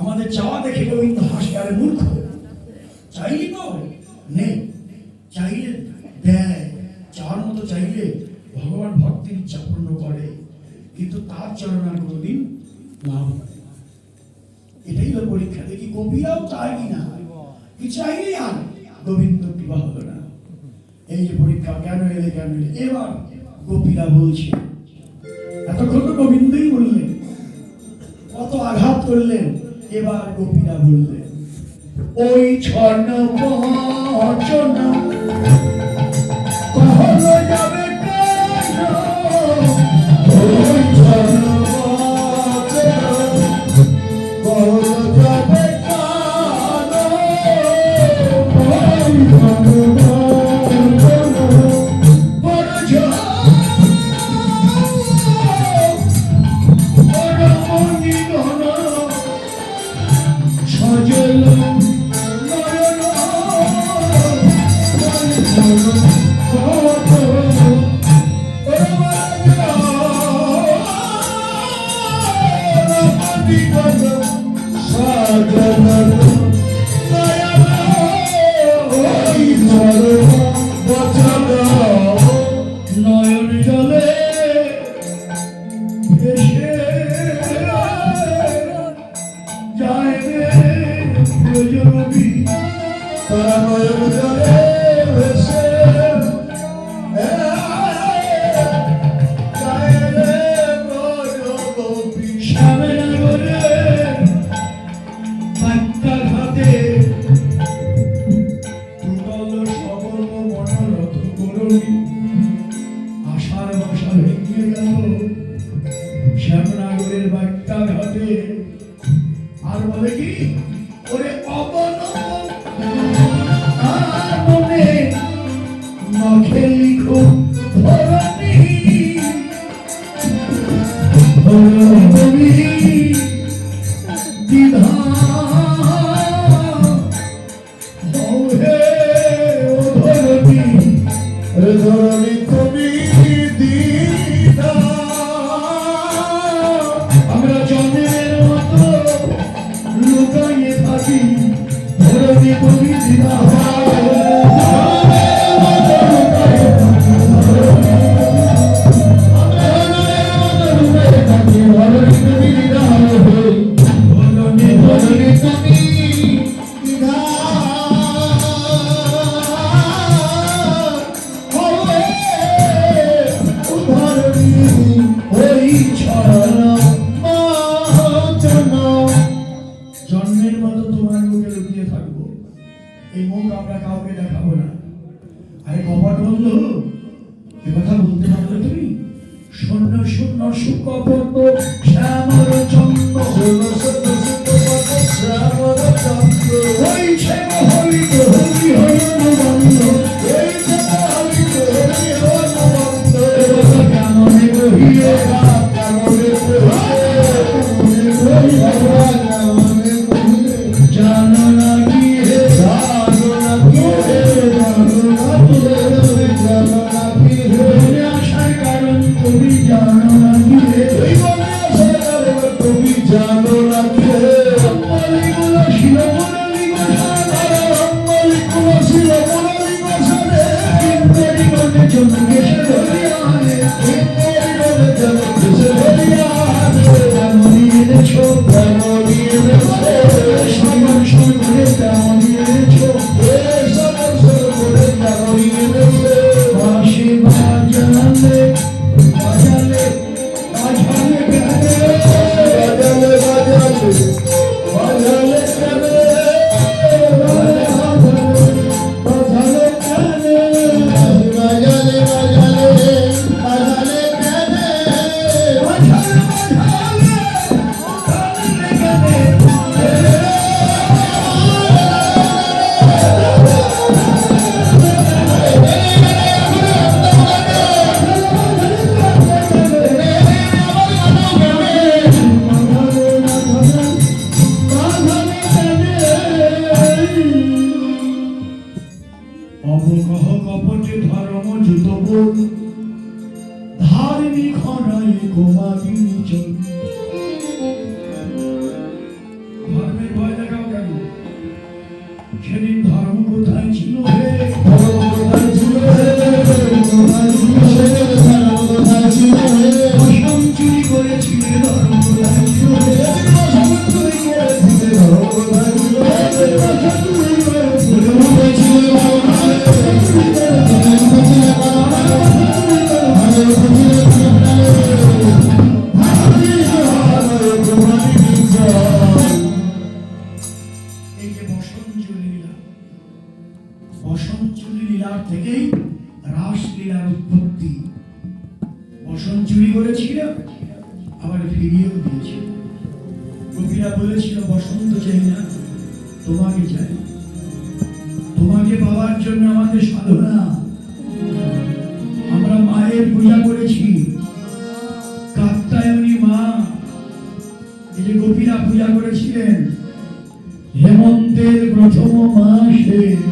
আমাদের চাওয়া দেখে গোবিন্দ হাসে, আরে মূর্খ, চাইলি তো? নেই, চাইলে দেয় চাওয়ার মতো চাইলে ভগবান ভক্তির ইচ্ছা পূর্ণ করে, কিন্তু তার চরণ আর কোনোদিন লাভ হয়। এটাই তো পরীক্ষা। দেখি গোপীরাও চায় কি না? কি চাইলে আর? গোবিন্দ বিবাহ হলো না। এই যে পরীক্ষা, কেন এলে কেন এলে? এবার গোপীরা বলছে, এতক্ষণ তো গোবিন্দই বললেন, কত আঘাত করলেন। এবার গোপীরা বললেন ওই ছন্ন তারা নয়ন জলে ভেসে আষাঢ় মাসা ভেঙে গেল শ্যামনগরের বাট্টা ঘাটে আর বলে কি? ধরণী তুমি এই মুখ আমরা কাউকে দেখাবো না। আরে কপট বন্ধু। এ কথা বলতে পারলে তুমি? শূন্য শূন্য সুকপট শ্যামর এই বসন্ত লীলা বসন্ত লীলার থেকেই রাসলীলার উৎপত্তি। বসন্ত চুরি বলেছিল, আবার ফিরিয়েও দিয়েছিল। কবিরা বলেছিল, বসন্ত চাই না, তোমাকে চাই। তোমাকে পাওয়ার জন্য আমাদের সাধনা। আমরা মায়ের পূজা করেছি। কাকতায়নী মা, এই যে গোপীরা পূজা করেছিলেন Amém.